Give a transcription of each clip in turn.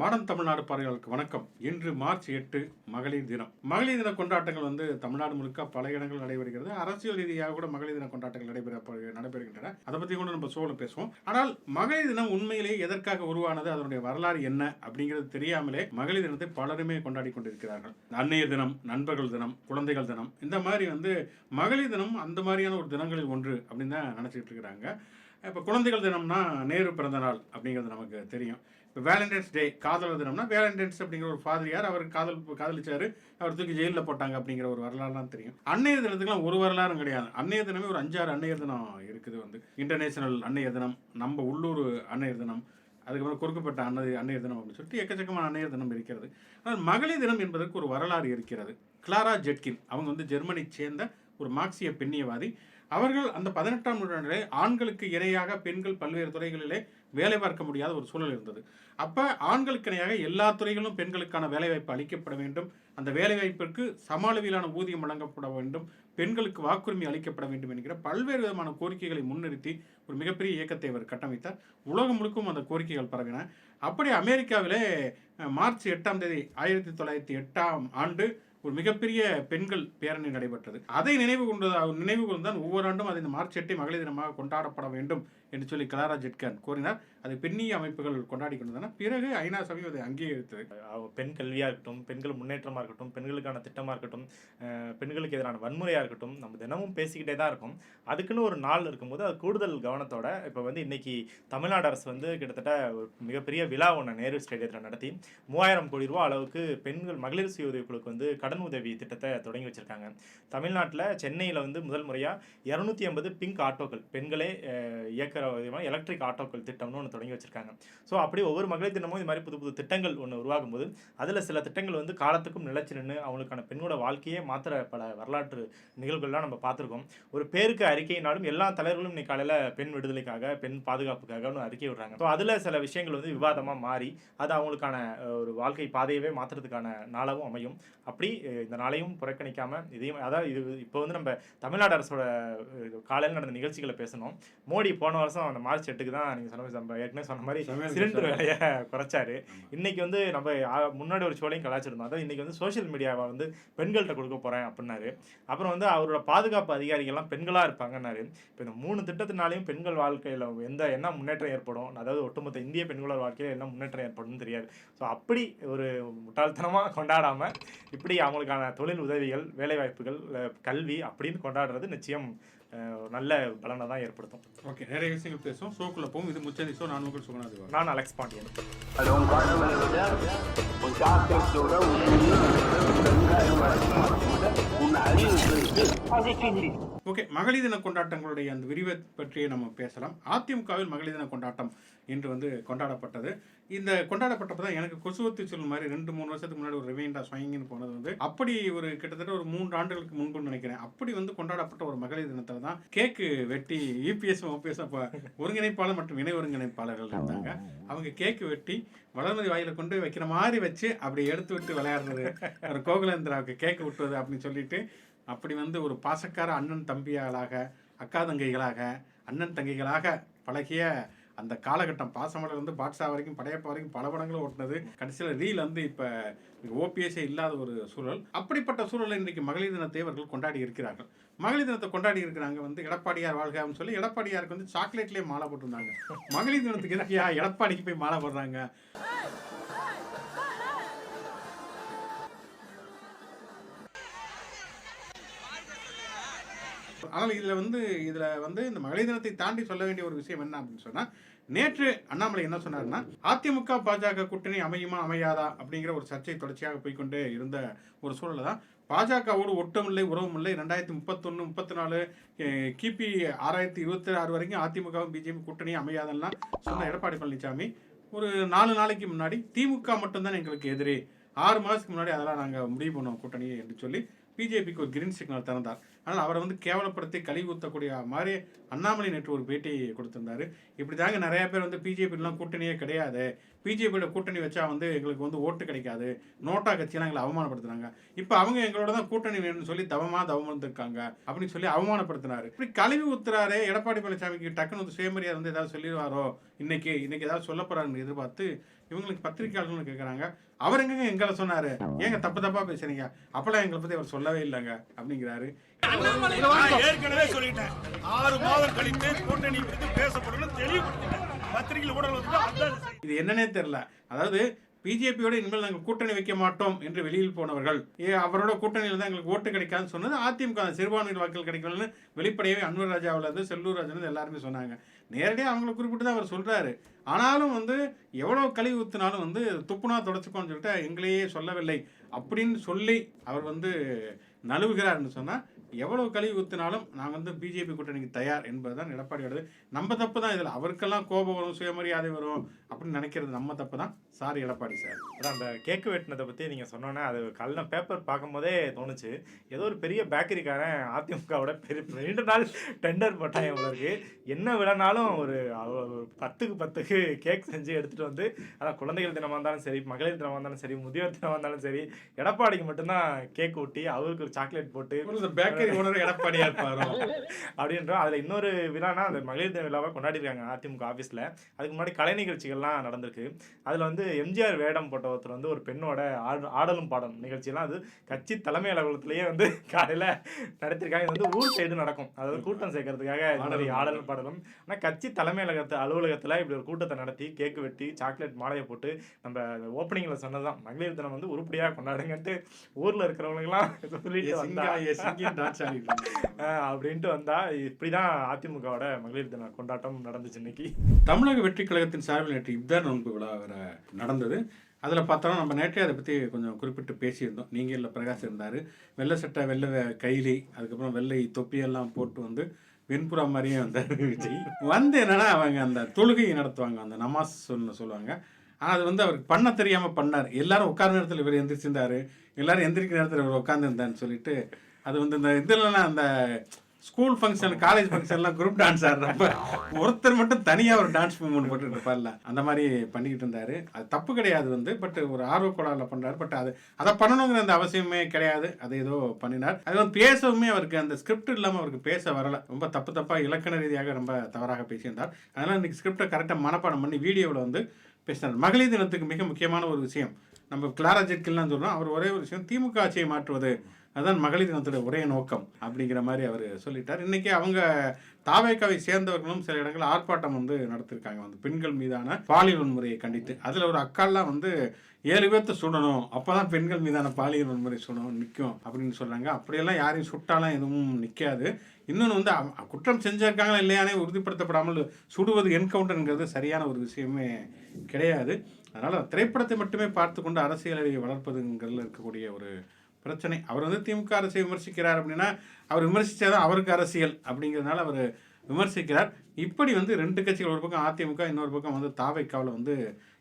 மாடம் தமிழ்நாடு பார்வையாளர்களுக்கு வணக்கம். இன்று மார்ச் எட்டு மகளிர் தினம். மகளிர் தின கொண்டாட்டங்கள் வந்து தமிழ்நாடு முழுக்க பல இடங்கள் நடைபெறுகிறது. அரசியல் ரீதியாக கூட மகளிர் தின கொண்டாட்டங்கள் நடைபெற நடைபெறுகின்றன. அதை பற்றி கூட நம்ம சோழ பேசுவோம். ஆனால் மகளிர் தினம் உண்மையிலேயே எதற்காக உருவானது? அதனுடைய வரலாறு என்ன? அப்படிங்கிறது தெரியாமலே மகளிர் தினத்தை பலருமே கொண்டாடி கொண்டிருக்கிறார்கள். அன்னையர் தினம் நண்பர்கள் தினம் குழந்தைகள் தினம் இந்த மாதிரி வந்து மகளிர் தினம் அந்த மாதிரியான ஒரு தினங்களில் ஒன்று அப்படின்னு தான் நினச்சிக்கிட்டு இருக்கிறாங்க. இப்போ குழந்தைகள் தினம்னா நேரு பிறந்த நாள் அப்படிங்கிறது நமக்கு தெரியும். இப்போ வேலண்டைன்ஸ் டே காதலர் தினம்னா வேலண்டைன்ஸ் அப்படிங்கிற ஒரு ஃபாதரியார் அவர் காதல் காதலிச்சாரு அவர் தூக்கி ஜெயிலில் போட்டாங்க அப்படிங்கிற ஒரு வரலாறுலாம் தெரியும். அன்னையர் தினத்துக்குலாம் ஒரு வரலாறும் கிடையாது. அன்னையர் தினமே ஒரு அஞ்சாறு அன்னையர் தினம் இருக்குது வந்து. இன்டர்நேஷனல் அன்னையர் தினம் நம்ம உள்ளூர் அன்னையர் தினம் அதுக்கப்புறம் கொடுக்கப்பட்ட அன்னை அன்னையர் தினம் அப்படின்னு சொல்லிட்டு எக்கச்சக்கமான அன்னையர் தினம் இருக்கிறது. ஆனால் மகளிர் தினம் என்பதற்கு ஒரு வரலாறு இருக்கிறது. கிளாரா ஜெட்கின் அவங்க வந்து ஜெர்மனி சேர்ந்த ஒரு மார்க்சிய பெண்ணியவாதி. அவர்கள் அந்த பதினெட்டாம் நூற்றாண்டிலே ஆண்களுக்கு இணையாக பெண்கள் பல்வேறு துறைகளிலே வேலை பார்க்க முடியாத ஒரு சூழல் இருந்தது. அப்போ ஆண்களுக்கு இணையாக எல்லா துறைகளிலும் பெண்களுக்கான வேலைவாய்ப்பு அளிக்கப்பட வேண்டும். அந்த வேலைவாய்ப்பிற்கு சம அளவிலான ஊதியம் வழங்கப்பட வேண்டும். பெண்களுக்கு வாக்குரிமை அளிக்கப்பட வேண்டும் என்கிற பல்வேறு விதமான கோரிக்கைகளை முன்னிறுத்தி ஒரு மிகப்பெரிய இயக்கத்தை அவர் கட்டமைத்தார். உலகம் முழுக்கும் அந்த கோரிக்கைகள் பரவின. அப்படி அமெரிக்காவிலே மார்ச் எட்டாம் தேதி ஆயிரத்தி தொள்ளாயிரத்தி எட்டாம் ஆண்டு ஒரு மிகப்பெரிய பெண்கள் பேரணி நடைபெற்றது. அதை நினைவு கொண்டதாக நினைவு கொண்டுதான் ஒவ்வொரு ஆண்டும் அது இந்த மார்ச் எட்டை மகளிர் தினமாக கொண்டாடப்பட வேண்டும். என்று சொல்லி கலாரா ஜெட்கன் கூறினார். அது பெண்ணிய அமைப்புகள் கொண்டாடி கொண்டன பிறகு ஐநா சபை அதை அங்கீகரித்தது பெண் கல்வியாக இருக்கட்டும் பெண்கள் முன்னேற்றமாக இருக்கட்டும் பெண்களுக்கான திட்டமாக இருக்கட்டும் பெண்களுக்கு எதிரான வன்முறையாக இருக்கட்டும் நம்ம தினமும் பேசிக்கிட்டே தான் இருக்கும். அதுக்குன்னு ஒரு நாள் இருக்கும்போது அது கூடுதல் கவனத்தோட இப்போ வந்து இன்னைக்கு தமிழ்நாடு அரசு வந்து கிட்டத்தட்ட ஒரு மிகப்பெரிய விழா ஒன்று நேரு ஸ்டேடியத்தில் நடத்தி மூவாயிரம் கோடி ரூபா அளவுக்கு பெண்கள் மகளிர் சுய உதவிக்குழுக்கு வந்து கடன் உதவி திட்டத்தை தொடங்கி வச்சிருக்காங்க. தமிழ்நாட்டில் சென்னையில் வந்து முதல் முறையாக இரநூத்தி ஐம்பது பிங்க் ஆட்டோக்கள் பெண்களே இயக்க இயக்குற விதமாக எலக்ட்ரிக் ஆட்டோக்கள் திட்டம்னு ஒன்று தொடங்கி வச்சிருக்காங்க. ஸோ அப்படி ஒவ்வொரு மகளிர் தினமும் இது மாதிரி புது புது திட்டங்கள் ஒன்று உருவாகும் போது அதில் சில திட்டங்கள் வந்து காலத்துக்கும் நிலச்சி நின்று அவங்களுக்கான பெண்ணோட வாழ்க்கையே மாத்திர பல வரலாற்று நிகழ்வுகள்லாம் நம்ம பார்த்துருக்கோம். ஒரு பேருக்கு அறிக்கையினாலும் எல்லா தலைவர்களும் இன்னைக்கு காலையில் பெண் விடுதலைக்காக பெண் பாதுகாப்புக்காக ஒன்று அறிக்கை விடுறாங்க. ஸோ அதில் சில விஷயங்கள் வந்து விவாதமாக மாறி அது அவங்களுக்கான ஒரு வாழ்க்கை பாதையவே மாற்றுறதுக்கான நாளாகவும் அமையும். அப்படி இந்த நாளையும் புறக்கணிக்காமல் இதையும் அதாவது இது இப்போ வந்து நம்ம தமிழ்நாடு அரசோட காலையில் நடந்த நிகழ்ச்சிகளை பேசணும். மோடி போன வருஷம் அந்த மார்ச் எட்டுக்கு தான் நீங்கள் சொன்ன மாதிரி ஏற்கனவே சொன்ன மாதிரி சிலிண்டர் விலையை குறைச்சாரு. இன்னைக்கு வந்து நம்ம முன்னாடி ஒரு ஷோலையும் கலாச்சிருந்தோம் அதாவது இன்னைக்கு வந்து சோஷியல் மீடியாவை வந்து பெண்கள்கிட்ட கொடுக்க போறேன் அப்படின்னாரு. அப்புறம் வந்து அவரோட பாதுகாப்பு அதிகாரிகள்லாம் பெண்களா இருப்பாங்கன்னாரு. இப்போ இந்த மூணு திட்டத்தினாலையும் பெண்கள் வாழ்க்கையில் எந்த என்ன முன்னேற்றம் ஏற்படும்? அதாவது ஒட்டுமொத்த இந்திய பெண்களோட வாழ்க்கையில் என்ன முன்னேற்றம் ஏற்படும்னு தெரியாது. ஸோ அப்படி ஒரு முட்டாள்தனமாக கொண்டாடாம இப்படி அவங்களுக்கான தொழில் உதவிகள் வேலைவாய்ப்புகள் கல்வி அப்படின்னு கொண்டாடுறது நிச்சயம். நல்ல பலனை தான் ஏற்படுத்தும். ஓகே நிறைய விஷயங்கள் பேசுவோம். ஷோக்குள்ள போவோம். இது முச்சந்தி ஷோ நான் உங்கள் சுகநாதி நான் அலெக்ஸ் பாண்டியன். ஓகே மகளிர் தின கொண்டாட்டங்களுடைய அந்த விரிவை பற்றி நம்ம பேசலாம். அதிமுகவில் மகளிர் தின கொண்டாட்டம் இன்று வந்து கொண்டாடப்பட்டது. இந்த கொண்டாடப்பட்டப்ப தான் எனக்கு கொசுவத்து சொல் மாதிரி ரெண்டு மூணு வருஷத்துக்கு முன்னாடி ஒரு ரிவைண்டா ஸ்வங்கின்னு போனது வந்து அப்படி ஒரு கிட்டத்தட்ட ஒரு மூன்று ஆண்டுகளுக்கு முன்பு நினைக்கிறேன். அப்படி வந்து கொண்டாடப்பட்ட ஒரு மகளிர் தினத்தில் தான் கேக்கு வெட்டி இபிஎஸ் ஓபிஎஸ் அப்போ ஒருங்கிணைப்பாளர் மற்றும் இணை ஒருங்கிணைப்பாளர்கள் இருந்தாங்க. அவங்க கேக்கு வெட்டி வளர்மதி வாயில கொண்டு வைக்கிற மாதிரி வச்சு அப்படி எடுத்து விட்டு விளையாடுறது. ஒரு கோகுலேந்திராவுக்கு கேக்கு விட்டுறது அப்படின்னு சொல்லிட்டு அப்படி வந்து ஒரு பாசக்கார அண்ணன் தம்பியாளாக அக்கா தங்கைகளாக அண்ணன் தங்கைகளாக பழகிய அந்த காலகட்டம் பாசமலர் வந்து பாட்ஷா வரைக்கும் படையப்பா வரைக்கும் பல படங்களும் ஓட்டினது. கடைசியில் ரீல் வந்து இப்போ ஓபிஎஸ்ஸே இல்லாத ஒரு சூழல். அப்படிப்பட்ட சூழலை இன்றைக்கு மகளிர் தினத்தை அவர்கள் கொண்டாடி இருக்கிறார்கள். மகளிர் தினத்தை கொண்டாடி இருக்கிறாங்க வந்து எடப்பாடியார் வாழ்கான்னு சொல்லி எடப்பாடியாருக்கு வந்து சாக்லேட்லேயே மாலை போட்டிருந்தாங்க. மகளிர் தினத்துக்கு எதுக்கு யா எடப்பாடிக்கு போய் மாலை போடுறாங்க? ஆனால் இதில் வந்து இதில் வந்து இந்த மகளிர் தினத்தை தாண்டி சொல்ல வேண்டிய ஒரு விஷயம் என்ன அப்படின்னு சொன்னால் நேற்று அண்ணாமலை என்ன சொன்னார்னா அதிமுக பாஜக கூட்டணி அமையுமா அமையாதா அப்படிங்கிற ஒரு சர்ச்சை தொடர்ச்சியாக போய்க்கொண்டே இருந்த ஒரு சூழலை தான் பாஜகவோடு ஒட்டமில்லை உறவுமில்லை ரெண்டாயிரத்தி முப்பத்தொன்று முப்பத்தி நாலு கிபி ஆறாயிரத்தி இருபத்தி ஆறு வரைக்கும் அதிமுகவும் பிஜேபி கூட்டணி அமையாதெல்லாம் சொன்ன எடப்பாடி பழனிசாமி ஒரு நாலு நாளைக்கு முன்னாடி திமுக மட்டும்தான் எங்களுக்கு எதிரி. ஆறு மாதத்துக்கு முன்னாடி அதெல்லாம் நாங்கள் முடிவு பண்ணோம் கூட்டணி என்று சொல்லி பிஜேபிக்கு ஒரு கிரீன் சிக்னல் திறந்தார் ஆனால் அவரை வந்து கேவலப்படுத்தி கழிவு ஊற்றக்கூடிய மாதிரி அண்ணாமலை நேற்று ஒரு பேட்டி கொடுத்திருந்தாரு. இப்படி தாங்க நிறைய பேர் வந்து பிஜேபிலாம் கூட்டணியே கிடையாது. பிஜேபியோட கூட்டணி வச்சா வந்து எங்களுக்கு வந்து ஓட்டு கிடைக்காது. நோட்டா கட்சியெல்லாம் எங்களை அவமானப்படுத்துறாங்க. இப்போ அவங்க எங்களோட தான் கூட்டணி வேணும்னு சொல்லி தவமாக தவம் வந்திருக்காங்க அப்படின்னு சொல்லி அவமானப்படுத்தினாரு. இப்படி கழுவி ஊத்துறாரு எடப்பாடி பழனிசாமிக்கு டக்குனு வந்து சுயமரியாதை வந்து ஏதாவது சொல்லிடுவாரோ? இன்னைக்கு இன்னைக்கு ஏதாவது சொல்ல போறாருன்னு எதிர்பார்த்து இவங்களுக்கு பத்திரிக்கையாளர்கள் கேட்குறாங்க அவர் எங்கங்க எங்களை சொன்னாரு? ஏங்க தப்பு தப்பா பேசுறீங்க அப்பெல்லாம் எங்களை பத்தி அவர் சொல்லவே இல்லைங்க அப்படிங்கிறாரு. ஏற்கனவே சொல்லிட்டேன். ஆறு மாதம் கழித்து கூட்டணி குறித்து பேசப்படும் தெளிவுபடுத்திட்டேன். அதான் செய்தி. இது என்னன்னே தெரியல. அதாவது பிஜேபியோட இனிமேல் நாங்கள் கூட்டணி வைக்க மாட்டோம் என்று வெளியில் போனவர்கள். ஏ அவரோட கூட்டணியில் தான் எங்களுக்கு ஓட்டு கிடைக்காதுன்னு சொன்னது அதிமுக. சிறுபான்மையினர் வாக்குகள் கிடைக்கணும்னு வெளிப்படையவே அன்வர் ராஜாவில் இருந்து செல்லூர் ராஜன் எல்லாருமே சொன்னாங்க. நேரடியாக அவங்கள குறிப்பிட்டு தான் அவர் சொல்கிறாரு ஆனாலும் வந்து எவ்வளோ கழிவு ஊற்றினாலும் வந்து துப்புனா தொடச்சிக்கோன்னு சொல்லிட்டு எங்களையே சொல்லவில்லை அப்படின்னு சொல்லி அவர் வந்து நழுவுகிறார்னு சொன்னால் எவ்வளோ கழிவு ஊற்றினாலும் நான் வந்து பிஜேபி கூட்டணிக்கு தயார் என்பதுதான் எடப்பாடியோடது நம்ம தப்பு தான் இதில் அவருக்கெல்லாம் கோபம் வரும் சுயமரியாதை வரும் அப்படின்னு நினைக்கிறது நம்ம தப்பு தான் சாரி எடப்பாடி சார். அதான் அந்த கேக்கு வெட்டினதை பற்றி நீங்கள் சொன்னோன்னே அது காலைல பேப்பர் பார்க்கும்போதே தோணுச்சு. ஏதோ ஒரு பெரிய பேக்கரிக்காரன் அதிமுகவோட பெரிய ரெண்டு நாள் டெண்டர் போட்டாங்க இவங்களுக்கு என்ன விலைனாலும் ஒரு பத்துக்கு பத்துக்கு கேக் செஞ்சு எடுத்துகிட்டு வந்து அதான் குழந்தைகள் தினமாக இருந்தாலும் சரி மகளிர் தினமாக இருந்தாலும் சரி முதியோர் தினமாக இருந்தாலும் சரி எடப்பாடிக்கு மட்டும்தான் கேக் ஊட்டி அவருக்கு ஒரு சாக்லேட் போட்டு பேக்கரி ஓனர் எடப்பாடியா இருப்பாரோ? அப்படின்றோம். அதில் இன்னொரு விழானா அந்த மகளிர் தின விழாவை கொண்டாடிருக்காங்க அதிமுக ஆஃபீஸில் அதுக்கு முன்னாடி கலை நிகழ்ச்சிகள்லாம் நடந்திருக்கு. அதில் வந்து எம்ஜிஆர் வேடம் போட்ட ஒருத்தர் வந்து ஒரு பெண்ணோட ஆடு ஆடலும் பாடலும் நிகழ்ச்சியெல்லாம் அது கட்சி தலைமை அலுவலகத்திலேயே வந்து காலையில் நடத்திருக்காங்க. இது வந்து ஊர் சைடு நடக்கும். அதாவது கூட்டம் சேர்க்கறதுக்காக இது மாதிரி ஆடலும் பாடலும். ஆனால் கட்சி தலைமை அலுவலகத்து அலுவலகத்தில் இப்படி ஒரு கூட்டத்தை நடத்தி கேக்கு வெட்டி சாக்லேட் மாலையை போட்டு நம்ம ஓப்பனிங்கில் சொன்னதுதான். மகளிர் தினம் வந்து உருப்படியாக கொண்டாடுங்கன்ட்டு ஊரில் இருக்கிறவங்களுக்குலாம் சொல்லிட்டு வந்தா. அப்படின்ட்டு வந்தா இப்படிதான் அதிமுகவோட மகளிர் தின கொண்டாட்டம் நடந்துச்சு இன்னைக்கு. தமிழக வெற்றி கழகத்தின் சார்பில் நேற்று இப்தார் நோன்பு விழா நடந்தது. அதில் பார்த்தோம்னா நம்ம நேற்றே அதை பற்றி கொஞ்சம் குறிப்பிட்டு பேசியிருந்தோம். நீங்கள் இல்லை பிரகாஷ் இருந்தார். வெள்ளை சட்டை வெள்ளை கைலி அதுக்கப்புறம் வெள்ளை தொப்பியெல்லாம் போட்டு வந்து வெண்புறா மாதிரியே வந்தார் விஜய். வந்து என்னென்னா அவங்க அந்த தொழுகையை நடத்துவாங்க. அந்த நமாஸ் சொல்ல சொல்லுவாங்க. ஆனால் அது வந்து அவருக்கு பண்ண தெரியாமல் பண்ணார். எல்லாரும் உட்கார நேரத்தில் இவர் எந்திரிச்சிருந்தார். எல்லாரும் எந்திரிக்கிற நேரத்தில் இவர் உட்காந்துருந்தான்னு சொல்லிட்டு அது வந்து இந்த இதுலலாம் அந்த ஸ்கூல் ஃபங்க்ஷன் காலேஜ் ஃபங்க்ஷன்லாம் குரூப் டான்ஸ் ஆடுறப்ப ஒருத்தர் மட்டும் தனியாக ஒரு டான்ஸ் மூவ்மெண்ட் போட்டுட்டு இருப்பார்ல. அந்த மாதிரி பண்ணிக்கிட்டு இருந்தாரு. அது தப்பு கிடையாது வந்து பட் ஒரு ஆர்வ கோளாறுல பட் அது அதை பண்ணணுங்கிற அந்த அவசியமே கிடையாது. அதை ஏதோ பண்ணினார். அது வந்து பேசவுமே அவருக்கு அந்த ஸ்கிரிப்ட் இல்லாமல் அவருக்கு பேச வரல. ரொம்ப தப்பு தப்பாக இலக்கண ரீதியாக ரொம்ப தவறாக பேசியிருந்தார். அதனால் இன்னைக்கு ஸ்கிரிப்டை கரெக்டாக மனப்பாடம் பண்ணி வீடியோவில் வந்து பேசினார். மகளிர் தினத்துக்கு மிக முக்கியமான ஒரு விஷயம். நம்ம கிளாரா ஜெட்கில்லாம் சொல்கிறோம் அவர் ஒரே ஒரு விஷயம் திமுக ஆட்சியை மாற்றுவது. அதுதான் மகளிர் தினத்துடைய ஒரே நோக்கம் அப்படிங்கிற மாதிரி அவர் சொல்லிட்டார். இன்னைக்கு அவங்க தாவேக்காவை சேர்ந்தவர்களும் சில இடங்கள் ஆர்ப்பாட்டம் வந்து நடத்திருக்காங்க. வந்து பெண்கள் மீதான பாலியல் வன்முறையை கண்டித்து. அதில் ஒரு அக்கால்லாம் வந்து ஏழு பேர்த்த சுடணும் அப்பதான் பெண்கள் மீதான பாலியல் வன்முறை சுடணும் நிற்கும் அப்படின்னு சொல்கிறாங்க அப்படியெல்லாம் யாரையும் சுட்டாலாம் எதுவும் நிற்காது இன்னொன்று வந்து அவ- குற்றம் செஞ்சிருக்காங்களா இல்லையானே உறுதிப்படுத்தப்படாமல் சுடுவது என்கவுண்டருங்கிறது சரியான ஒரு விஷயமே கிடையாது. அதனால் திரைப்படத்தை மட்டுமே பார்த்து கொண்டு அரசியலை வளர்ப்பதுங்கிறதுல இருக்கக்கூடிய ஒரு பிரச்சனை. அவர் வந்து திமுக அரசை விமர்சிக்கிறார் அப்படின்னா அவர் விமர்சித்தாதான் அவருக்கு அரசியல் அப்படிங்கிறதுனால அவர் விமர்சிக்கிறார். இப்படி வந்து ரெண்டு கட்சிகள் ஒரு பக்கம் அதிமுக இன்னொரு பக்கம் வந்து தாவைக்காவில் வந்து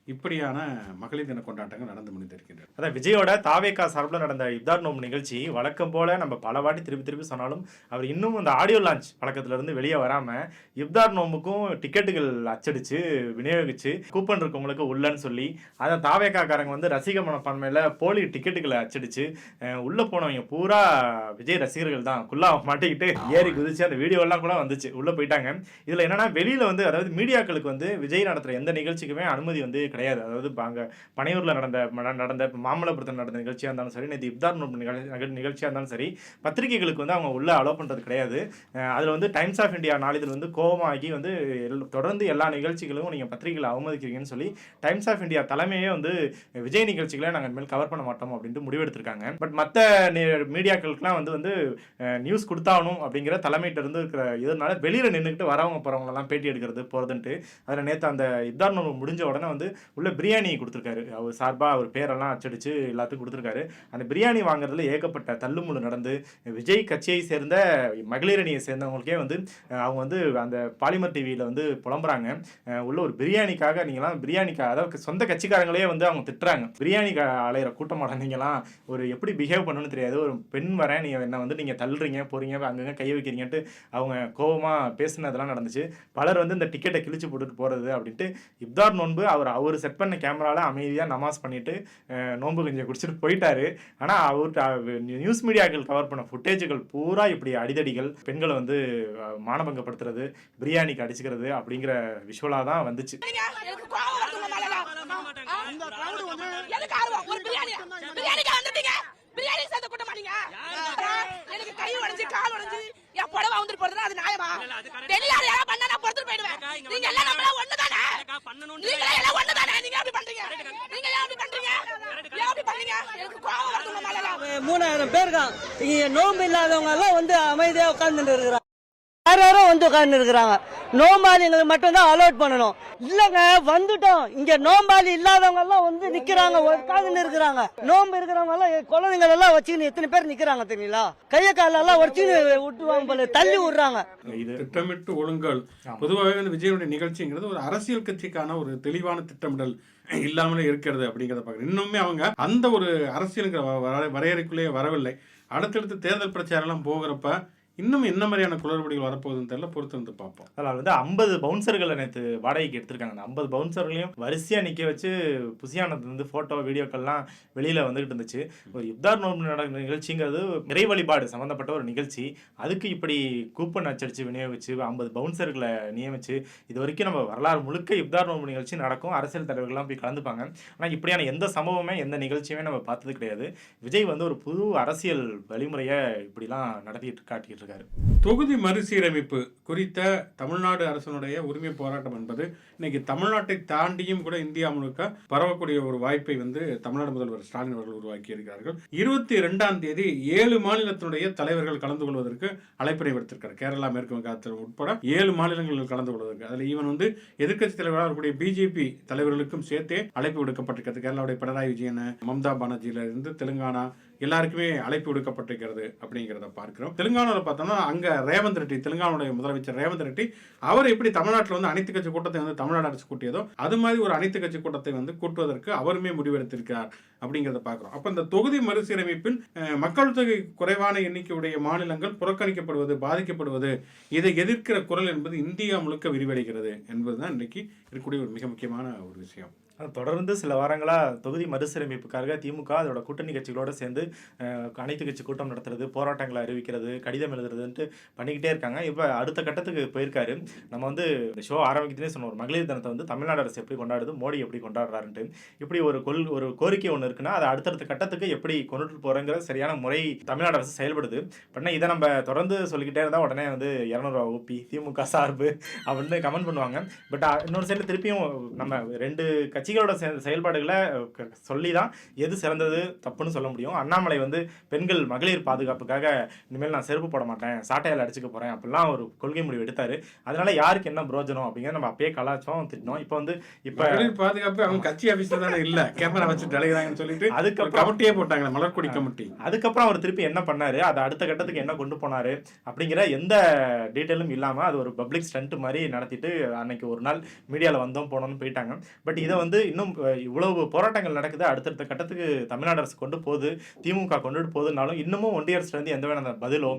இப்படியான மகளிர் தின கொண்டாட்டங்கள் நடந்து முடிந்திருக்கின்றன. அதான் விஜயோட தாவேக்கா சார்பில் நடந்த இப்தார் நோம்பு நிகழ்ச்சி வழக்கம் போல நம்ம பல வாட்டி திருப்பி திருப்பி சொன்னாலும் அவர் இன்னும் அந்த ஆடியோ லான்ச் பழக்கத்துல இருந்து வெளியே வராம இப்தார் நோம்புக்கும் டிக்கெட்டுகள் அச்சடிச்சு விநியோகிச்சு கூப்பன் இருக்கவங்களுக்கு உள்ளன்னு சொல்லி அதை தாவேக்காக்காரங்க வந்து ரசிக மனப்பான்மையில போலி டிக்கெட்டுகளை அச்சடிச்சு அஹ், உள்ள போனவங்க பூரா விஜய் ரசிகர்கள் தான். குல்லா மாட்டிக்கிட்டு ஏறி குதிச்சு அந்த வீடியோ எல்லாம் கூட வந்துச்சு. உள்ள போயிட்டாங்க. இதுல என்னன்னா வெளியில வந்து அதாவது மீடியாக்களுக்கு வந்து விஜய் நடத்துற எந்த நிகழ்ச்சிக்குமே அனுமதி வந்து கிடையாது. அதாவது அங்கே அங்க பனையூர்ல நடந்த நடந்த மாமல்லபுரத்தில் நடந்த நிகழ்ச்சியா இருந்தாலும் சரி நேற்று இப்தார் நோன்பு நிகழ் நிகழ்ச்சியா இருந்தாலும் சரி பத்திரிகைகளுக்கு வந்து அவங்க உள்ள அலோவ் பண்றது கிடையாது. அதில் அதுல வந்து டைம்ஸ் ஆஃப் இந்தியா நாளிதழ் வந்து கோபமாகி வந்து எல்- தொடர்ந்து எல்லா நிகழ்ச்சிகளும் நீங்க பத்திரிகைகளை அவமதிக்கிறீங்கன்னு சொல்லி டைம்ஸ் ஆஃப் இந்தியா தலைமையே வந்து விஜய் நிகழ்ச்சிகளை நாங்கள் இனிமேல் கவர் பண்ண மாட்டோம் அப்படின்ட்டு முடிவெடுத்திருக்காங்க. பட் மற்ற மீடியாக்களுக்குலாம் வந்து வந்து நியூஸ் கொடுத்தாகணும் அப்படிங்கிற தலைமையிட்ட இருந்து இருக்கிற இதனால வெளியில் நின்றுக்கிட்டு வரவங்க போகிறவங்களெல்லாம் பேட்டி எடுக்கிறது போகிறதுன்ட்டு அதில் நேற்று அந்த இத்தார் முடிஞ்ச உடனே வந்து உள்ள பிரியாணி கொடுத்துருக்காரு. அவர் சார்பாக அவர் பேரெல்லாம் அச்சடிச்சு எல்லாத்துக்கும் கொடுத்துருக்காரு. அந்த பிரியாணி வாங்குறதுல ஏகப்பட்ட தள்ளுமுள்ளு நடந்து விஜய் கட்சியை சேர்ந்த மகளிர் அணியை சேர்ந்தவங்களுக்கே வந்து அவங்க வந்து அந்த பாலிமர் டிவியில் வந்து புலம்புறாங்க. உள்ள ஒரு பிரியாணிக்காக நீங்களாம் பிரியாணிக்காக அதாவது சொந்த கட்சிக்காரங்களே வந்து அவங்க திட்டுறாங்க. பிரியாணி அலையிற கூட்டமாட நீங்களாம் ஒரு எப்படி பிஹேவ் பண்ணணும்னு தெரியாது. ஒரு பெண் வரேன் நீங்கள் என்ன வந்து நீங்கள் தள்ளுறீங்க போறீங்க அங்கங்கே கை வைக்கிறீங்கன்ட்டு அவங்க கோவமாக பேசுனதெல்லாம் நடந்துச்சு. பலர் வந்து இந்த டிக்கெட்டை கிழிச்சு போட்டுட்டு போகிறது அப்படின்ட்டு இப்தார் நோன்பு அவர் அவர் செட் பண்ண கேமரால அமைதியாக நமாஸ் பண்ணிட்டு அஹ், நோன்பு கொஞ்சம் குடிச்சிட்டு போயிட்டாரு. ஆனால் அவர்கிட்ட நியூஸ் மீடியாக்கள் கவர் பண்ண ஃபுட்டேஜுகள் பூரா இப்படி அடிதடிகள் பெண்களை வந்து மானபங்கப்படுத்துறது பிரியாணிக்கு அடிச்சுக்கிறது அப்படிங்கிற விஷுவலாக தான் வந்துச்சு. பிரியாணி சேர்த்து கூட்ட மாட்டீங்க? எனக்கு கை உடைஞ்சு கால் உடைஞ்சு என் புடவை வந்துட்டு போறதுனா அது நியாயமா? டெல்லியார் யாரா பண்ணா நான் பொறுத்துட்டு போயிடுவேன். நீங்க எல்லாம் நம்மள ஒண்ணுதானே? நீங்க எல்லாம் ஒண்ணுதானே? நீங்க எப்படி பண்றீங்க? நீங்க ஏன் அப்படி பண்றீங்க? ஏன் அப்படி பண்றீங்க? எனக்கு கோவம் வருது உங்க மேல மூணாயிரம் பேர் இருக்கான் இங்க நோம்பு இல்லாதவங்க எல்லாம் வந்து அமைதியா உட்கார்ந்துட்டு இருக்கிறாங்க. யாரோ வந்து உட்கார்ந்து இருக்கிறாங்க நோம்பாளிங்களுக்கு மட்டும்தான் அலோட் பண்ணணும். இல்லங்க வந்துட்டோம். இங்க நோம்பாளி இல்லாதவங்க எல்லாம் வந்து நிக்கிறாங்க உட்கார்ந்து இருக்கிறாங்க. நோம்பு இருக்கிறவங்க எல்லாம் குழந்தைங்க எல்லாம் வச்சுக்கின்னு எத்தனை பேர் நிக்கிறாங்க தெரியுங்களா? கைய காலெல்லாம் வச்சுன்னு விட்டுவாங்க போல தள்ளி விடுறாங்க. இது திட்டமிட்டு ஒழுங்கல். பொதுவாகவே இந்த விஜயனுடைய நிகழ்ச்சிங்கிறது ஒரு அரசியல் கட்சிக்கான ஒரு தெளிவான திட்டமிடல் இல்லாமலே இருக்கிறது அப்படிங்கிறத பார்க்குறேன். இன்னுமே அவங்க அந்த ஒரு அரசியலுங்கிற வ- வர- வரையறைக்குள்ளேயே வரவில்லை. அடுத்தடுத்து தேர்தல் பிரச்சாரம்லாம் போகிறப்ப இன்னும் என்ன மாதிரியான குளறுபடிகள் வரப்போகுதுன்னு தெரியல பொறுத்து வந்து பார்ப்போம். அதில் வந்து ஐம்பது பவுன்சர்களை நேற்று வாடகைக்கு எடுத்திருக்காங்க. அந்த ஐம்பது பவுன்சர்களையும் வரிசையாக நிற்க வச்சு புசியானது வந்து ஃபோட்டோ வீடியோக்கள்லாம் வெளியில் வந்துகிட்டு இருந்துச்சு. ஒரு இப்தார் நோன்பு நடக்கிற நிகழ்ச்சிங்கிறது இறை வழிபாடு சம்மந்தப்பட்ட ஒரு நிகழ்ச்சி. அதுக்கு இப்படி கூப்பன் அச்சடித்து விநியோகிச்சு ஐம்பது பவுன்சர்களை நியமிச்சு இது வரைக்கும் நம்ம வரலாறு முழுக்க இப்தார் நோன்பு நிகழ்ச்சி நடக்கும். அரசியல் தலைவர்கள்லாம் போய் கலந்துப்பாங்க. ஆனால் இப்படியான எந்த சம்பவமே எந்த நிகழ்ச்சியுமே நம்ம பார்த்தது கிடையாது. விஜய் வந்து ஒரு புது அரசியல் வழிமுறையை இப்படிலாம் நடத்திட்டு காட்டிட்டு இருக்காரு தொகுதி மறுசீரமைப்பு குறித்த தமிழ்நாடு அரசனுடைய உரிமை போராட்டம் என்பது இன்னைக்கு தமிழ்நாட்டை தாண்டியும் கூட இந்தியா முழுக்க பரவக்கூடிய ஒரு வாய்ப்பை வந்து தமிழ்நாடு முதல்வர் ஸ்டாலின் அவர்கள் உருவாக்கி இருக்கிறார்கள் இருபத்தி ரெண்டாம் தேதி ஏழு மாநிலத்தினுடைய தலைவர்கள் கலந்து கொள்வதற்கு அழைப்பினை விடுத்திருக்கார். கேரளா மேற்கு வங்காளத்தில் உட்பட ஏழு மாநிலங்களில் கலந்து கொள்வதற்கு. அதில் ஈவன் வந்து எதிர்க்கட்சி தலைவராக இருக்கக்கூடிய பிஜேபி தலைவர்களுக்கும் சேர்த்தே அழைப்பு விடுக்கப்பட்டிருக்கிறது. கேரளாவுடைய பினராயி விஜயன் மம்தா பானர்ஜியிலிருந்து தெலுங்கானா எல்லாருக்குமே அழைப்பு விடுக்கப்பட்டிருக்கிறது அப்படிங்கிறத பார்க்கிறோம். தெலுங்கானாவில் பார்த்தோம்னா அங்கே ரேவந்த் ரெட்டி தெலுங்கானுடைய முதலமைச்சர் ரேவந்த் ரெட்டி அவர் எப்படி தமிழ்நாட்டில் வந்து அனைத்து கட்சி கூட்டத்தை வந்து தமிழ்நாடு அரசு கூட்டியதோ அது மாதிரி ஒரு அனைத்து கட்சி கூட்டத்தை வந்து கூட்டுவதற்கு அவருமே முடிவெடுத்திருக்கிறார் அப்படிங்கிறத பார்க்குறோம். அப்போ இந்த தொகுதி மறுசீரமைப்பில் மக்கள் தொகை குறைவான எண்ணிக்கையுடைய மாநிலங்கள் புறக்கணிக்கப்படுவது பாதிக்கப்படுவது இதை எதிர்க்கிற குரல் என்பது இந்தியா முழுக்க விரிவடைகிறது என்பதுதான் இன்றைக்கு இருக்கக்கூடிய ஒரு மிக முக்கியமான ஒரு விஷயம். தொடர்ந்து சில வாரங்களாக தொகுதி மறுசீரமைப்புக்காக திமுக அதோட கூட்டணி கட்சிகளோடு சேர்ந்து அனைத்து கட்சி கூட்டம் நடத்துறது போராட்டங்களை அறிவிக்கிறது கடிதம் எழுதுறதுன்ட்டு பண்ணிக்கிட்டே இருக்காங்க. இப்போ அடுத்த கட்டத்துக்கு போயிருக்காரு. நம்ம வந்து இந்த ஷோ ஆரம்பிக்கிறதே சொன்ன ஒரு மகளிர் தினத்தை வந்து தமிழ்நாடு அரசு எப்படி கொண்டாடுது மோடி எப்படி கொண்டாடுறாருன்ட்டு. இப்படி ஒரு கொள் ஒரு கோரிக்கை ஒன்று இருக்குன்னா அதை அடுத்தடுத்த கட்டத்துக்கு எப்படி கொண்டுட்டு போகிறங்கிற சரியான முறை தமிழ்நாடு அரசு செயல்படுது. பண்ண இதை நம்ம தொடர்ந்து சொல்லிக்கிட்டே இருந்தால் உடனே வந்து இரநூறுவா ஊப்பி திமுக சார்பு அப்படின்னு கமெண்ட் பண்ணுவாங்க. பட் இன்னொரு சைடில் திருப்பியும் நம்ம ரெண்டு கட்சி கட்சிகளோட செ- செயல்பாடுகளை சொல்லி தான் எது சிறந்தது தப்புன்னு சொல்ல முடியும். அண்ணாமலை வந்து பெண்கள் மகளிர் பாதுகாப்புக்காக இனிமேல் நான் செருப்பு போட மாட்டேன் சாட்டையால் அடிச்சுக்க போகிறேன் அப்படிலாம் ஒரு கொள்கை முடிவு எடுத்தார். அதனால யாருக்கு என்ன பிரோஜனம் அப்படிங்கிறத நம்ம அப்பயே கலாச்சோம் திட்டினோம். இப்போ வந்து இப்போ மகளிர் பாதுகாப்பு அவங்க கட்சி ஆபீஸ்ல தானே இல்ல. கேமரா வச்சு தலைகிறாங்கன்னு சொல்லிட்டு அதுக்கப்புறம் கமிட்டியே போட்டாங்க மலர்கொடி கமிட்டி. அதுக்கப்புறம் அவர் திருப்பி என்ன பண்ணாரு? அதை அடுத்த கட்டத்துக்கு என்ன கொண்டு போனாரு? அப்படிங்கிற எந்த டீட்டெயிலும் இல்லாம அது ஒரு பப்ளிக் ஸ்டண்ட் மாதிரி நடத்திட்டு அன்னைக்கு ஒரு நாள் மீடியால வந்தோம் போனோம்னு போயிட்டாங்க. பட் இதை வந்து இன்னும் அஹ், இவ்வளவு போராட்டங்கள் நடக்குது. அடுத்தடுத்த கட்டத்துக்கு தமிழ்நாடு அரசு கொண்டு போகுது. திமுக கொண்டுட்டு போகுதுனாலும் இன்னமும் ஒன்றிய அரசுல இருந்து எந்த வேணாம் பதிலோ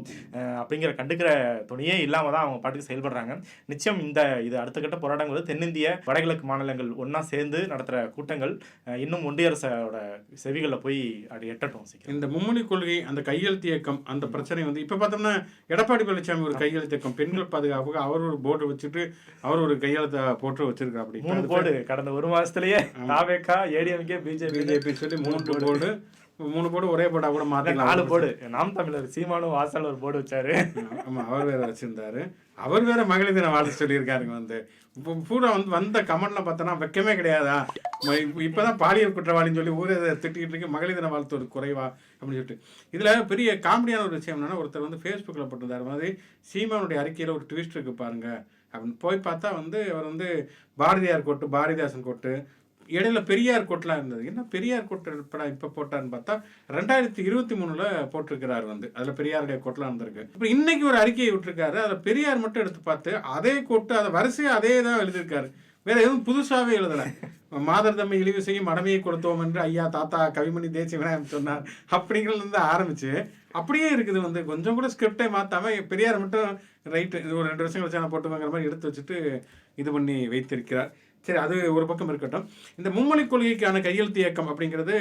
அப்படிங்கிற கண்டுக்கிற துணியே இல்லாம தான் அவங்க பாட்டுக்கு செயல்படுறாங்க. நிச்சயம் இந்த இது அடுத்த கட்ட போராட்டங்கள் வந்து தென்னிந்திய வடகிழக்கு மாநிலங்கள் ஒண்ணா சேர்ந்து நடத்துற கூட்டங்கள் இன்னும் ஒன்றிய அரசோட செவிகளில் போய் அது எட்டட்டும் சீக்கிரம். இந்த மும்மொழி கொள்கை அந்த கையெழுத்து இயக்கம் அந்த பிரச்சனை வந்து இப்ப பார்த்தோம்னா எடப்பாடி பழனிசாமி ஒரு கையெழுத்து இயக்கம் பெண்கள் பாதுகாப்புக்கு அவர் ஒரு போர்டு வச்சுட்டு அவர் ஒரு கையெழுத்தை போட்டு வச்சிருக்காரு அப்படி. மூணு போர்டு கடந்த ஒரு மாசத்துலயே தாவேக்கா ஏடிஎம்கே பிஜேபி பிஜேபி சொல்லி மூன்று போர்டு மூணு போர்டு ஒரே போர்டா கூட மாத்திக்கலாம். நாலு போர்டு நாம் தமிழர் சீமானும் வாசல் ஒரு போர்டு வச்சாரு. ஆமா அவர் வேற வச்சிருந்தாரு. அவர் வேற மகளிர் தின வாழ்த்து சொல்லியிருக்காருங்க வந்து. இப்போ பூரா வந்து வந்த கமெண்ட்ல பார்த்தோன்னா வெக்கமே கிடையாதா? இப்பதான் பாலியல் குற்றவாளின்னு சொல்லி ஊரே திட்டிக்கிட்டு இருக்கு. மகளிர் தின வாழ்த்து ஒரு குறைவா? அப்படின்னு சொல்லிட்டு. இதுல பெரிய காமெடியான ஒரு விஷயம் என்னன்னா ஒருத்தர் வந்து ஃபேஸ்புக்ல போட்டிருந்தாரு. மாதிரி சீமானுடைய அறிக்கையில ஒரு ட்விஸ்ட் இருக்கு பாருங்க. அப்படின்னு போய் பார்த்தா வந்து அவர் வந்து பாரதியார் கோட்டு பாரதிதாசன் கோட்டு இடையில பெரியார் கோட்லாம் இருந்தது. என்ன பெரியார் கோட்டை படம் இப்போ போட்டான்னு பார்த்தா ரெண்டாயிரத்தி இருபத்தி மூணுல போட்டிருக்கிறார் வந்து. அதில் பெரியாருடைய கோட்லாம் இருந்திருக்கு. இப்போ இன்னைக்கு ஒரு அறிக்கையை விட்டுருக்காரு. அதில் பெரியார் மட்டும் எடுத்து பார்த்து அதே கோட்டு அதை வரிசையா அதே தான் எழுதியிருக்காரு. வேற எதுவும் புதுசாகவே எழுதலை. மாதர் தம்மை இழிவு செய்யும் மடமையை கொடுத்தோம் என்று ஐயா தாத்தா கவிமணி தேசிய விநாயகம் சொன்னார். அப்படிங்கிறது ஆரம்பிச்சு அப்படியே இருக்குது வந்து. கொஞ்சம் கூட ஸ்கிரிப்டை மாற்றாம பெரியார் மட்டும் ரைட்டு இது ஒரு ரெண்டு வருஷம் கழிச்சு நான் போட்டுவாங்கிற மாதிரி எடுத்து வச்சுட்டு இது பண்ணி வைத்திருக்கிறார். சரி அது ஒரு பக்கம் இருக்கட்டும். இந்த மும்மொழி கொள்கைக்கான கையெழுத்து இயக்கம் அப்படிங்கிறது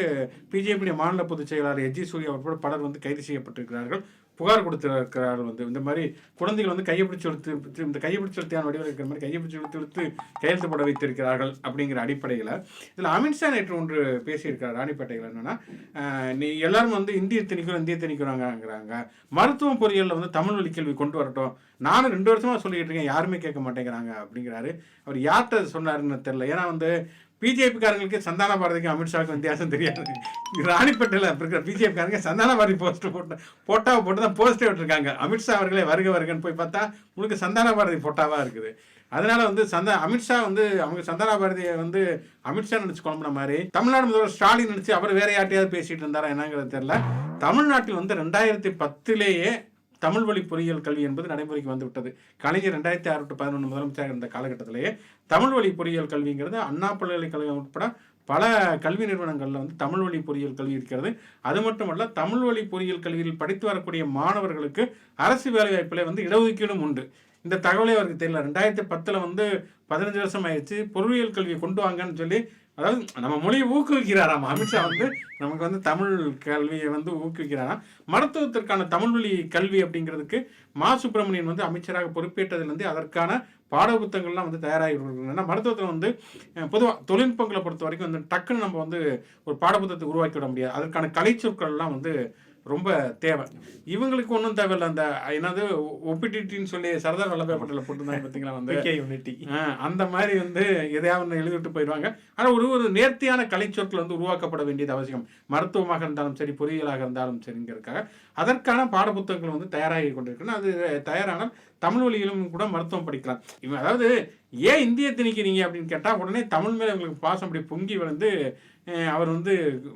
பிஜேபியுடைய மாநில பொதுச் செயலாளர் எஜி சூரிய உட்பட பலர் வந்து கைது செய்யப்பட்டிருக்கிறார்கள். புகார் கொடுத்திருக்கிறார்கள் வந்து. இந்த மாதிரி குழந்தைகள் வந்து கையை பிடிச்சி இழுத்து இந்த கையை பிடிச்சி இழுத்தியான வடிவில் இருக்கிற மாதிரி கையை பிடிச்சி இழுத்து இழுத்து கையெழுத்து போட வைத்திருக்கிறார்கள் அப்படிங்கிற அடிப்படையில் இதில் அமித்ஷா நேற்று ஒன்று பேசியிருக்கிறார். ராணிப்பேட்டையில் என்னன்னா நீ எல்லாரும் வந்து இந்திய திணிக்கிறோம் இந்திய திணிக்கிறாங்கிறாங்க. மருத்துவ பொறியியலில் வந்து தமிழ் வழி கேள்வி கொண்டு வரட்டும். நானும் ரெண்டு வருஷமாக சொல்லிட்டு இருக்கேன் யாருமே கேட்க மாட்டேங்கிறாங்க அப்படிங்கிறாரு. அவர் யார்கிட்ட சொன்னாருன்னு தெரில ஏன்னா வந்து பிஜேபிக்காரங்களுக்கு சந்தான பாரதிக்கும் அமித்ஷாவுக்கும் வித்தியாசம் தெரியாது. ராணிப்பேட்டையில் இருக்கிற பிஜேபிக்காரங்க சந்தான பாரதி போஸ்ட் போட்டு போட்டாவை போட்டு தான் போஸ்டே விட்டுருக்காங்க. அமித்ஷா அவர்களே வருக வருகன்னு போய் பார்த்தா உங்களுக்கு சந்தான பாரதி போட்டாவாக இருக்குது. அதனால வந்து சந்தா அமித்ஷா வந்து அவங்க சந்தான பாரதியை வந்து அமித்ஷா நினச்சி குழம்புன மாதிரி தமிழ்நாடு முதல்வர் ஸ்டாலின் நினச்சி அவர் வேற யார்ட்டையாவது பேசிட்டு இருந்தாரா என்னங்கிறது தெரியல. தமிழ்நாட்டில் வந்து ரெண்டாயிரத்தி பத்திலேயே தமிழ் வழி பொறியியல் கல்வி என்பது நடைமுறைக்கு வந்துவிட்டது. கலைஞர் ரெண்டாயிரத்தி ஆறு டு பதினொன்று முதலமைச்சராக இருந்த காலகட்டத்திலேயே தமிழ் வழி பொறியியல் கல்விங்கிறது அண்ணா பல்கலைக்கழகம் உட்பட பல கல்வி நிறுவனங்களில் வந்து தமிழ் வழி பொறியியல் கல்வி இருக்கிறது. அது மட்டுமல்ல தமிழ் வழி பொறியியல் கல்வியில் படித்து வரக்கூடிய மாணவர்களுக்கு அரசு வேலைவாய்ப்பில் வந்து இடஒதுக்கீடும் உண்டு. இந்த தகவலே அவருக்கு தெரியல. ரெண்டாயிரத்தி பத்தில் வந்து பதினஞ்சு வருஷம் ஆயிடுச்சு. பொருளியல் கல்வியை கொண்டு வாங்கன்னு சொல்லி அதாவது நம்ம மொழியை ஊக்குவிக்கிறாராம். அமித்ஷா வந்து நமக்கு வந்து தமிழ் கல்வியை வந்து ஊக்குவிக்கிறாராம். மருத்துவத்திற்கான தமிழ் வழி கல்வி அப்படிங்கிறதுக்கு மா சுப்பிரமணியன் வந்து அமைச்சராக பொறுப்பேற்றதுலேருந்து அதற்கான பாட புத்தகங்கள்லாம் வந்து தயாராகி ஏன்னா மருத்துவத்தில் வந்து பொதுவாக தொழில்நுட்பங்களை பொறுத்த வரைக்கும் வந்து டக்குன்னு நம்ம வந்து ஒரு பாடப்புத்தகத்தை உருவாக்கி விட முடியாது. அதற்கான கலைச்சொற்கள்லாம் வந்து ரொம்ப தேவை இவங்களுக்கு ஒன்றும் தேவையில்லை அந்த என்னது ஒப்பிட்டின்னு சொல்லி சரதார் வல்லபாய் பட்டேல போட்டுருந்தாங்க பார்த்தீங்களா வந்து யூனிட்டி அந்த மாதிரி வந்து எதையாவது ஒன்று எழுதிவிட்டு போயிடுவாங்க ஆனால் ஒரு ஒரு நேர்த்தியான கலைச்சொற்கள் வந்து உருவாக்கப்பட வேண்டியது அவசியம் மருத்துவமாக இருந்தாலும் சரி பொறியியலாக இருந்தாலும் சரிங்கிறதுக்காக அதற்கான பாடப்புத்தகங்கள் வந்து தயாராகி கொண்டிருக்கணும் அது தயாரானால் தமிழ் வழியிலும் கூட மருத்துவம் படிக்கலாம். இவன் அதாவது ஏன் இந்திய திணிக்கிறீங்க அப்படின்னு கேட்டால் உடனே தமிழ் மேலே உங்களுக்கு பாசம் அப்படி பொங்கி வந்து அவர் வந்து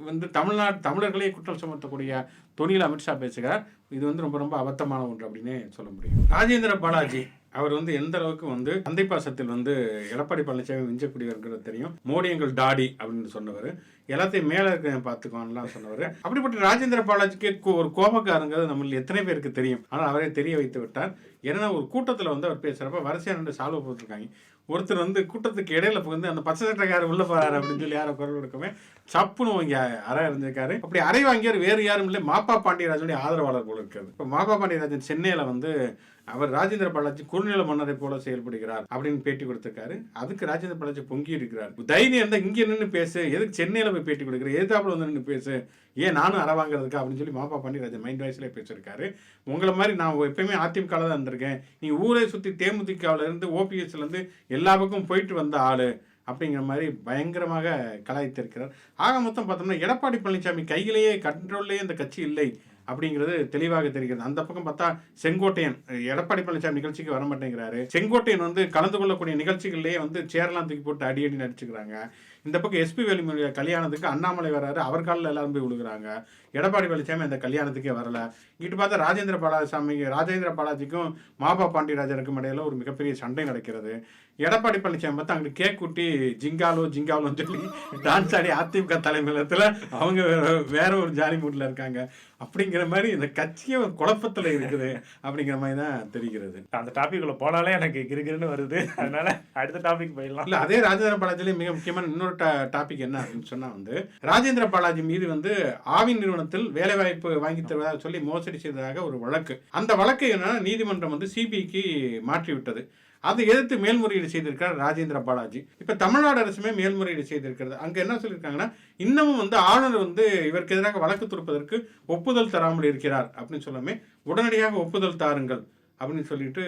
வந்து தமிழ்நாடு தமிழர்களே குற்றம் சுமத்தக்கூடிய தொழில் அமித்ஷா பேசுகிறார். இது வந்து ரொம்ப ரொம்ப அபத்தமான ஒன்று அப்படின்னு சொல்ல முடியும். ராஜேந்திர பாலாஜி அவர் வந்து எந்த அளவுக்கு வந்து தந்தை பாசத்தில் வந்து எடப்பாடி பழனிசாமி மிஞ்சக்கூடியவர்ங்கிறது தெரியும். மோடி எங்கள் டாடி அப்படின்னு சொன்னவர். எல்லாத்தையும் மேலே இருக்க பார்த்துக்கோன்னுலாம் சொன்னவர். அப்படிப்பட்ட ராஜேந்திர பாலாஜிக்கு கோ- ஒரு கோபக்காரங்கிறது நம்மள எத்தனை பேருக்கு தெரியும். ஆனால் அவரே தெரிய வைத்து விட்டார். ஏன்னா ஒரு கூட்டத்தில் வந்து அவர் பேசுகிறப்ப வரிசையாக ரெண்டு சால்வ் போட்டிருக்காங்க. ஒருத்தர் வந்து கூட்டத்துக்கு இடையில புகுந்து அந்த பச்சை சட்டக்காரர் உள்ள போறாரு அப்படின்னு சொல்லி யாரோ குரல் கொடுக்கவே சப்புன்னு இங்க அறை இருந்திருக்காரு அப்படி அறை வாங்கியவர் வேறு யாரும் இல்லை. மாப்பா பாண்டியராஜனுடைய ஆதரவாளர் போல இருக்காரு இப்போ மாப்பா பாண்டியராஜன் சென்னையில் வந்து அவர் ராஜேந்திர பாலாஜி குறுநில மன்னரை போல செயல்படுகிறார் அப்படின்னு பேட்டி கொடுத்திருக்காரு. அதுக்கு ராஜேந்திர பாலாஜி பொங்கி இருக்கிறார். தைரியம் இருந்தால் இங்கே நின்று பேசு. எதுக்கு சென்னையில் போய் பேட்டி கொடுக்குற? எதிர்த்தாப்புல வந்து நின்று பேசு. ஏன் நானும் அற வாங்குறதுக்கா அப்படின்னு சொல்லி மாப்பா பாண்டியராஜன் மைண்ட் வாய்ஸ்லேயே பேசியிருக்காரு. உங்களை மாதிரி நான் எப்பயுமே அதிமுகவில் தான் இருந்திருக்கேன். நீ ஊரை சுற்றி தேமுதிகவில் இருந்து எல்லா பக்கம் போயிட்டு வந்த ஆள் அப்படிங்கிற மாதிரி பயங்கரமாக கலாய்த்திருக்கிறார். ஆக மொத்தம் பார்த்தோம்னா எடப்பாடி பழனிசாமி கையிலேயே கண்ட்ரோல்லேயே இந்த கட்சி இல்லை. அப்படிங்கிறது தெளிவாக தெரிகிறது. அந்த பக்கம் பார்த்தா செங்கோட்டையன் எடப்பாடி பழனிசாமி நிகழ்ச்சிக்கு வர மாட்டேங்கிறாரு செங்கோட்டையன் வந்து கலந்து கொள்ளக்கூடிய நிகழ்ச்சிகள்லேயே வந்து சேர்லாம் தூக்கி போட்டு அடி அடி நடிச்சுக்கிறாங்க. இந்த பக்கம் எஸ்பி வேலுமணி கல்யாணத்துக்கு அண்ணாமலை வராரு. அவர் காலில் எல்லாரும் போய் விழுகிறாங்க எடப்பாடி பழனிசாமி அந்த கல்யாணத்துக்கே வரல. இங்கிட்டு பார்த்தா ராஜேந்திர பாலாசாமி ராஜேந்திர பாலாஜிக்கும் மாபா பாண்டியராஜனுக்கும் இடையில ஒரு மிகப்பெரிய சண்டை நடக்கிறது. எடப்பாடி பழனிசாமி பார்த்தா அங்கிட்டு கேக் குட்டி ஜிங்காலோ ஜிங்காலோன்னு சொல்லி டான்ஸ் ஆடி அதிமுக தலைமையிலத்தில் அவங்க வேற- ஒரு ஜாலி மூட்ல இருக்காங்க. அப்படிங்கிற மாதிரி இந்த கட்சியே ஒரு குழப்பத்துல இருக்குது அப்படிங்கிற மாதிரி தான் தெரிகிறது. அந்த டாபிக் உள்ள போனாலே எனக்கு கிருகிருன்னு வருது. அதனால அடுத்த டாபிக் போயிடலாம். இல்ல அதே ராஜேந்திர பாலாஜிலே மிக முக்கியமான இன்னொரு டாபிக் என்ன அப்படின்னு சொன்னா வந்து ராஜேந்திர பாலாஜி மீது வந்து ஆவின் நிறுவனத்தில் வேலைவாய்ப்பு வாங்கி தருவதாக சொல்லி மோசடி செய்ததாக ஒரு வழக்கு. அந்த வழக்கு என்னன்னா நீதிமன்றம் வந்து சிபிஐக்கு மாற்றி விட்டது அதை எதிர்த்து மேல்முறையீடு செய்திருக்கிறார் ராஜேந்திர பாலாஜி. இப்போ தமிழ்நாடு அரசுமே மேல்முறையீடு செய்திருக்கிறது. அங்கே என்ன சொல்லியிருக்காங்கன்னா இன்னமும் வந்து ஆளுநர் வந்து இவருக்கு எதிராக வழக்கு தொடுப்பதற்கு ஒப்புதல் தராமல் இருக்கிறார் அப்படின்னு சொல்லாமே உடனடியாக ஒப்புதல் தாருங்கள். அப்படின்னு சொல்லிட்டு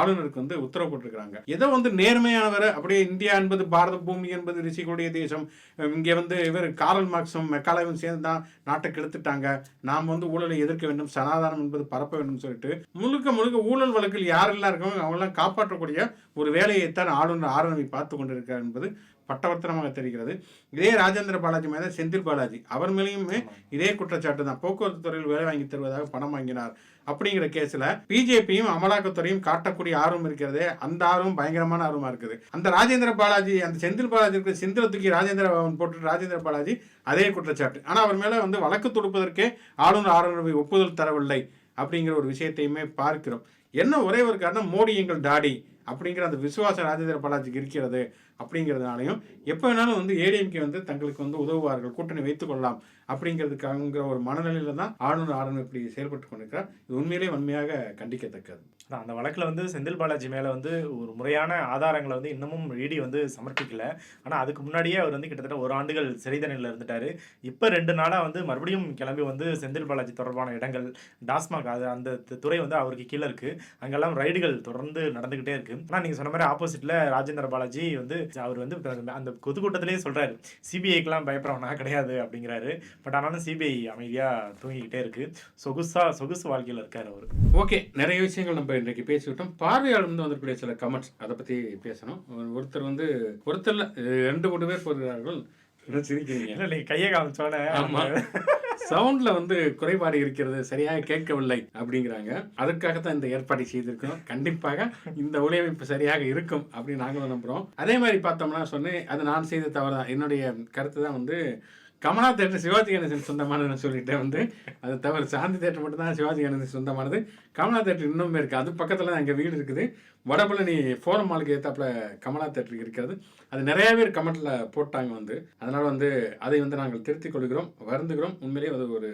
ஆளுநருக்கு வந்து உத்தரவு போட்டிருக்கிறாங்க. ஏதோ வந்து நேர்மையானவர் அப்படியே இந்தியா என்பது பாரத பூமி என்பது ரிஷிகளுடைய தேசம் இங்கே வந்து இவர் காரல் மார்க்ஸும் மெக்காலவும் சேர்ந்து தான் நாட்டை கெடுத்துட்டாங்க. நாம் வந்து ஊழலை எதிர்க்க வேண்டும் சனாதானம் என்பது பரப்ப வேண்டும் சொல்லிட்டு முழுக்க முழுக்க ஊழல் வழக்கில் யாரெல்லாம் இருக்காங்க அவங்களாம் காப்பாற்றக்கூடிய ஒரு வேலையைத்தான் ஆளுநர் ஆரணவி பார்த்து கொண்டிருக்கிறார் என்பது பட்டவர்த்தனமாக தெரிகிறது. இதே ராஜேந்திர பாலாஜி மேலே செந்தில் பாலாஜி. அவர் மேலேயுமே இதே குற்றச்சாட்டு தான். போக்குவரத்து துறையில் வேலை வாங்கி தருவதாக பணம் வாங்கினார். அப்படிங்கிற கேஸ்ல பிஜேபியும் அமலாக்கத்துறையும் காட்டக்கூடிய ஆர்வம் இருக்கிறதே அந்த ஆர்வம் பயங்கரமான ஆர்வமா இருக்குது. அந்த ராஜேந்திர பாலாஜி அந்த செந்தில் பாலாஜி இருக்கிற செந்தில தூக்கி ராஜேந்திர பவன் போட்டு ராஜேந்திர பாலாஜி அதே குற்றச்சாட்டு. ஆனா அவர் மேல வந்து வழக்கு தொடுப்பதற்கே ஆளுநர் ஆளுநர் ஒப்புதல் தரவில்லை அப்படிங்கிற ஒரு விஷயத்தையுமே பார்க்கிறோம். என்ன ஒரே ஒரு காரணம் மோடி எங்கள் டாடி. அப்படிங்கிற அந்த விசுவாசம் ராஜேந்திர பாலாஜிக்கு இருக்கிறது அப்படிங்கிறதுனாலையும் எப்போ வேணாலும் வந்து ஏடிஎம்கே வந்து தங்களுக்கு வந்து உதவுவார்கள் கூட்டணி வைத்துக் கொள்ளலாம் அப்படிங்கிறதுக்காங்கிற ஒரு மனநிலையில தான் ஆளுநர் ஆளுநர் இப்படி செயல்பட்டு கொண்டிருக்கிறார். இது உண்மையிலே வன்மையாக கண்டிக்கத்தக்கது. நான் அந்த வழக்கில் வந்து செந்தில் பாலாஜி மேலே வந்து ஒரு முறையான ஆதாரங்களை வந்து இன்னமும் இடி வந்து சமர்ப்பிக்கல. ஆனால் அதுக்கு முன்னாடியே அவர் வந்து கிட்டத்தட்ட ஒரு ஆண்டுகள் சிறை தண்டனையில் இருந்துட்டாரு. இப்போ ரெண்டு நாளாக வந்து மறுபடியும் கிளம்பி வந்து செந்தில் பாலாஜி தொடர்பான இடங்கள் டாஸ்மாக் அது அந்த துறை வந்து அவருக்கு கீழே இருக்குது அங்கெல்லாம் ரைடுகள் தொடர்ந்து நடந்துக்கிட்டே இருக்குது ஆனால் நீங்கள் சொன்ன மாதிரி ஆப்போசிட்டில் ராஜேந்திர பாலாஜி வந்து அவர் வந்து அந்த- கொதுக்கூட்டத்திலே பொதுக்கூட்டத்திலேயே சொல்கிறாரு சிபிஐக்கெலாம் பயப்படுறவனா கிடையாது அப்படிங்கிறாரு. பட் ஆனாலும் சிபிஐ அமைதியாக தூங்கிக்கிட்டே இருக்குது சொகுசா சொகுசு வாழ்க்கையில் இருக்கார் அவர். ஓகே நிறைய விஷயங்கள் நம்ம இன்றைக்கு பேசிவிட்டோம். பார்வையாளர் வந்து வந்திருக்கக்கூடிய சில கமெண்ட்ஸ் அதை பற்றி பேசணும். ஒரு- ஒருத்தர் வந்து ஒருத்தர் ரெண்டு மூணு பேர் போகிறார்கள். என்ன சிரிக்கிறீங்க? இல்லை நீங்கள் கையை காமிச்சோன்னே ஆமா. சவுண்ட்ல வந்து குறைபாடு இருக்கிறது சரியாக கேட்கவில்லை அப்படிங்கிறாங்க. அதுக்காகத்தான் இந்த ஏற்பாடை செய்திருக்கோம் கண்டிப்பாக இந்த ஒளியமைப்பு சரியாக இருக்கும் அப்படின்னு நாங்களும் நம்புறோம். அதே மாதிரி பார்த்தோம்னா சொன்னேன் அது நான் செய்த தவறு தான் என்னுடைய கருத்து தான் வந்து கமலா தேட்டர் சிவாஜி கணேசன் சொந்தமானதுன்னு சொல்லிட்டு வந்து. அது தவிர சாந்தி தேட்டர் மட்டும்தான் சிவாஜி கணேசன் சொந்தமானது. கமலா தேட்டர் இன்னுமே இருக்குது அது பக்கத்தில் தான் எங்கள் வீடு இருக்குது. வடபழனி ஃபோரம் மாலுக்கு ஏற்றாப்புல கமலா தேட்டர் இருக்கிறது. அது நிறைய பேர் கமெண்ட்டில் போட்டாங்க வந்து. அதனால் வந்து அதை வந்து நாங்கள் திருத்திக் கொள்கிறோம் வருந்துகிறோம். உண்மையிலேயே அது ஒரு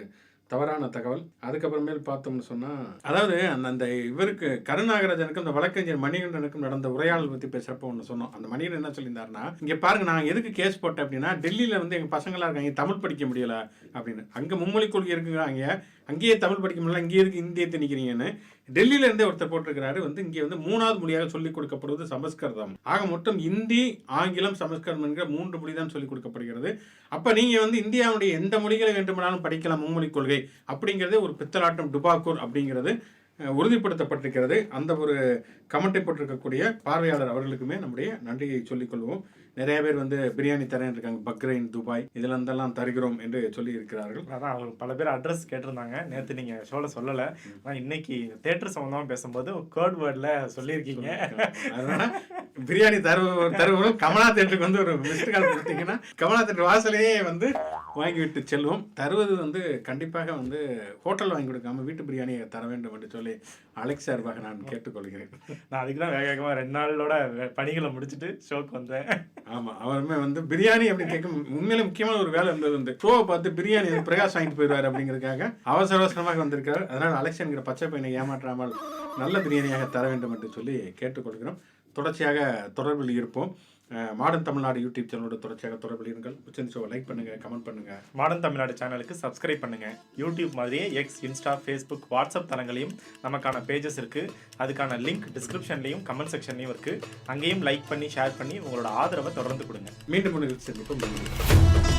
தவறான தகவல். அதுக்கப்புறமேல் பார்த்தோம்னு சொன்னால் அதாவது அந்த அந்த இவருக்கு கருநாகராஜனுக்கும் அந்த வழக்கறிஞர் மணிகண்டனுக்கும் நடந்த உரையாடல் பற்றி பேசுகிறப்ப ஒன்று சொன்னோம். அந்த மணிகண்டன் என்ன சொல்லியிருந்தாருன்னா இங்கே பாருங்க நான் எதுக்கு கேஸ் போட்டேன் அப்படின்னா டெல்லியில் வந்து எங்கள் பசங்களாக இருக்காங்க தமிழ் படிக்க முடியலை அப்படின்னு. அங்கே மும்மொழி கொள்கை இருக்குங்க அங்கேயே தமிழ் படிக்க முடியல இங்கே இருக்கு இந்திய திணிக்கிறீங்கன்னு டெல்லியிலேருந்தே ஒருத்தர் போட்டிருக்கிறாரு வந்து இங்கே வந்து மூணாவது மொழியாக சொல்லிக் கொடுக்கப்படுவது சமஸ்கிருதம். ஆக மொத்தம் இந்தி ஆங்கிலம் சமஸ்கிருதம் என்கிற மூன்று மொழி தான் சொல்லிக் கொடுக்கப்படுகிறது. அப்போ நீங்கள் வந்து இந்தியாவுடைய எந்த மொழிகளை வேண்டுமானாலும் படிக்கலாம் மும்மொழி கொள்கை அப்படிங்கிறதே ஒரு பித்தலாட்டம் டுபாக்கூர் அப்படிங்கிறது உறுதிப்படுத்தப்பட்டிருக்கிறது. அந்த ஒரு கமெண்ட்டை போட்டிருக்கக்கூடிய பார்வையாளர் அவர்களுக்குமே நம்முடைய நன்றியை சொல்லிக்கொள்வோம் நிறைய பேர் வந்து பிரியாணி தரேன் இருக்காங்க. பக்ரைன் துபாய் இதுல இருந்தெல்லாம் தருகிறோம் என்று சொல்லி இருக்கிறார்கள் அதான் அவர் பல பேர் அட்ரஸ் கேட்டிருந்தாங்க. நேற்று நீங்கள் ஷோவில் சொல்லலை. ஆனால் இன்னைக்கு தேட்டர் சம்மந்தமாக பேசும்போது கேர்ட் வேர்டில் சொல்லியிருக்கீங்க. அதனால பிரியாணி தருவ தருவரும் கமலா தேட்டருக்கு வந்து ஒரு மிஸ்டு கால் கொடுத்தீங்கன்னா கமலா தேட்டர் வாசலையே வந்து வாங்கிவிட்டு செல்வோம். தருவது வந்து கண்டிப்பாக வந்து ஹோட்டல் வாங்கி கொடுக்காம வீட்டு பிரியாணியை தர வேண்டும் என்று சொல்லி அலெக்ஸ் சார்பாக நான் கேட்டுக்கொள்கிறேன். நான் அதுக்கு தான் வேக வேகமாக ரெண்டு நாளோட பணிகளை முடிச்சுட்டு ஷோக்கு வந்தேன். ஆமா அவருமே வந்து பிரியாணி அப்படின்னு கேட்க உண்மையில முக்கியமான ஒரு வேலை இருந்தது வந்து ஷோவை பார்த்து பிரியாணி பிரகாஷ் வாங்கிட்டு போயிடுவார் அப்படிங்கிறதுக்காக அவசர அவசரமாக வந்திருக்காரு அதனால் அலெக்ஸ் என்கிற பச்சை பையனை ஏமாற்றாமல் நல்ல பிரியாணியாக தர வேண்டும் என்று சொல்லி கேட்டுக்கொள்கிறோம். தொடர்ச்சியாக தொடர்பில் இருப்போம். மாடர்ன் தமிழ்நாடு யூடியூப் சேனலோட தொடர்ச்சியாக தொடர்பில் இருங்கள். உச்சந்தி ஷோவை லைக் பண்ணுங்க கமெண்ட் பண்ணுங்க. மாடர்ன் தமிழ்நாடு சேனலுக்கு சப்ஸ்கிரைப் பண்ணுங்க. யூடியூப் மாதிரியே எக்ஸ் இன்ஸ்டா ஃபேஸ்புக் வாட்ஸ்அப் தளங்களையும் நமக்கான பேஜஸ் இருக்கு. அதுக்கான லிங்க் டிஸ்கிரிப்ஷன்லையும் கமெண்ட் செக்ஷன்லையும் இருக்கு. அங்கேயும் லைக் பண்ணி ஷேர் பண்ணி உங்களோட ஆதரவை தொடர்ந்து கொடுங்க. மீண்டும் சந்திப்போம்.